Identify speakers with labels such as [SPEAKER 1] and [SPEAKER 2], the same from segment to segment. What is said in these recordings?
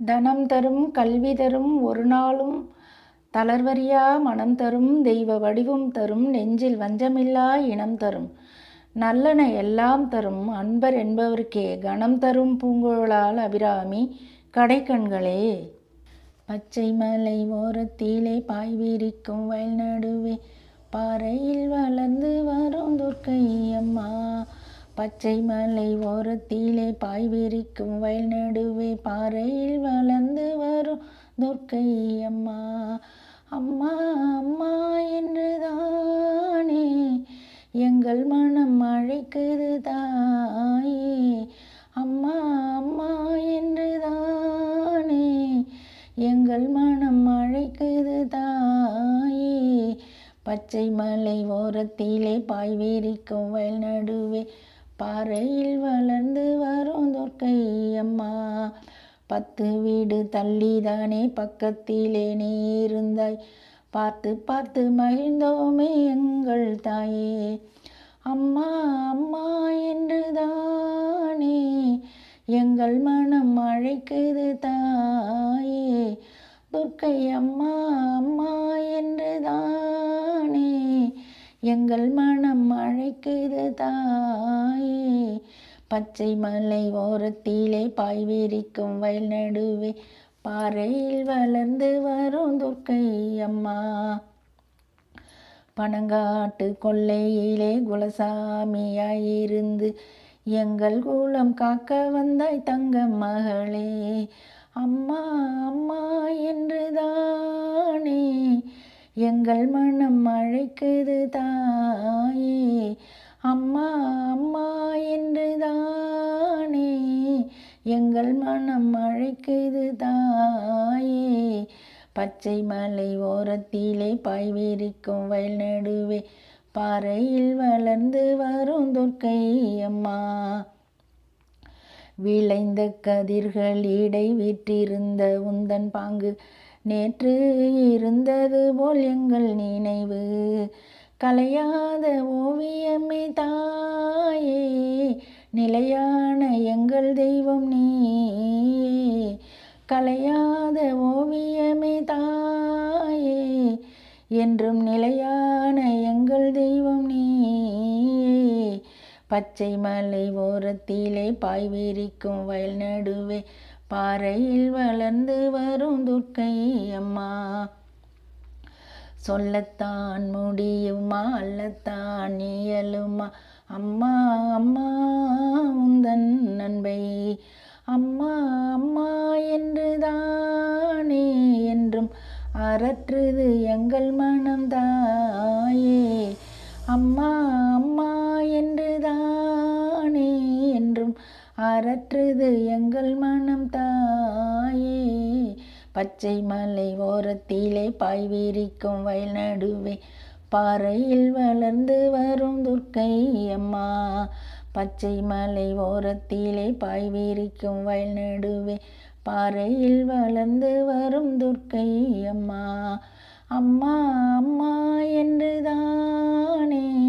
[SPEAKER 1] தனம் தரும் கல்வி தரும் ஒரு நாளும் தளர்வறியா மனம் தரும் தெய்வ வடிவம் தரும் நெஞ்சில் வஞ்சமில்லா இனம் தரும். நல்லன எல்லாம் தரும் அன்பர் என்பவருக்கே கணம் தரும் பூங்குழலால் அபிராமி கடைக்கண்களே. பச்சை மலை ஓரத்திலே பாய் விரிக்கும் வயல் நடுவே பாறையில் வளர்ந்து வரும் துர்க்கை அம்மா பச்சை மலை ஓரத்திலே பாய் விரிக்கும் வயல் நடுவே பாறையில் வளர்ந்து வரும் துர்க்கை அம்மா. அம்மா அம்மா என்றுதானே? எங்கள் மனம் அழைக்குது தாயே. அம்மா அம்மா என்றுதானே? எங்கள் மனம் அழைக்குது தாயே. பச்சை மலை ஓரத்திலே பாய் விரிக்கும் வயல் நடுவே பாறையில் வளர்ந்து வரும் துர்க்கை அம்மா. பத்து வீடு தள்ளிதானே பக்கத்திலே நீ இருந்தாய் பார்த்து பார்த்து மகிழ்ந்தோமே எங்கள் தாயே. அம்மா அம்மா என்று தானே எங்கள் மனம் அழைக்குது தாயே. துர்க்கை அம்மா அம்மா என்று தானே எங்கள் மனம் அழைக்குது தாயே. பச்சை மலை ஓரத்திலே பாய் விரிக்கும் வயல் நடுவே பாறையில் வளர்ந்து வரும் துர்க்கை அம்மா. பனங்காட்டு கொள்ளையிலே குலசாமியாயிருந்து எங்கள் குலம் காக்க வந்தாய் தங்க மகளே. அம்மா அம்மா என்று தானே எங்கள் மனம் அழைக்குது தாயே. அம்மா அம்மா என்று தானே எங்கள் மனம் அழைக்குது தாயே பச்சை மலை ஓரத்திலே பாய்விரிக்கும் வயல் நடுவே பாறையில் வளர்ந்து வரும் துர்க்கை அம்மா. விளைந்த கதிர்கள் இடை விற்றிருந்த உந்தன் பாங்கு நேற்று இருந்தது போல் எங்கள் நினைவு. கலையாத ஓவியமே தாயே. நிலையான எங்கள் தெய்வம் நீயே. கலையாத ஓவியமே தாயே. என்றும் நிலையான எங்கள் தெய்வம் நீயே. பச்சை மலை ஓரத்திலே பாய் வீரிக்கும் வயல் நடுவே பாறையில் வளர்ந்து வரும் துர்க்கை அம்மா. சொல்லத்தான் முடியுமா அல்லத்தான் இயலுமா? அம்மா அம்மா உந்தன் நண்பை அம்மா அம்மா என்று தானே என்றும் அறற்றுது எங்கள் மனம் தாயே. அம்மா அம்மா என்று தானே என்றும் அறற்றுது எங்கள் மனம் தாயே. பச்சை மலை ஓரத்திலே பாய் வீரிக்கும் வயல் நடுவே. பாறையில் வளர்ந்து வரும் துர்க்கை அம்மா. பச்சை மலை ஓரத்திலே பாய் வீரிக்கும் வயல் நடுவே. பாறையில் வளர்ந்து வரும் துர்க்கை அம்மா. அம்மா அம்மா என்று தானே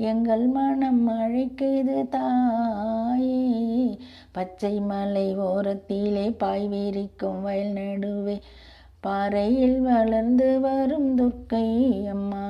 [SPEAKER 1] எங்கள் மனம் அழைக்குது தாயே. பச்சை மலை ஓரத்திலே பாய் விரிக்கும் வயல் நடுவே. பாறையில் வளர்ந்து வரும் துர்க்கை அம்மா.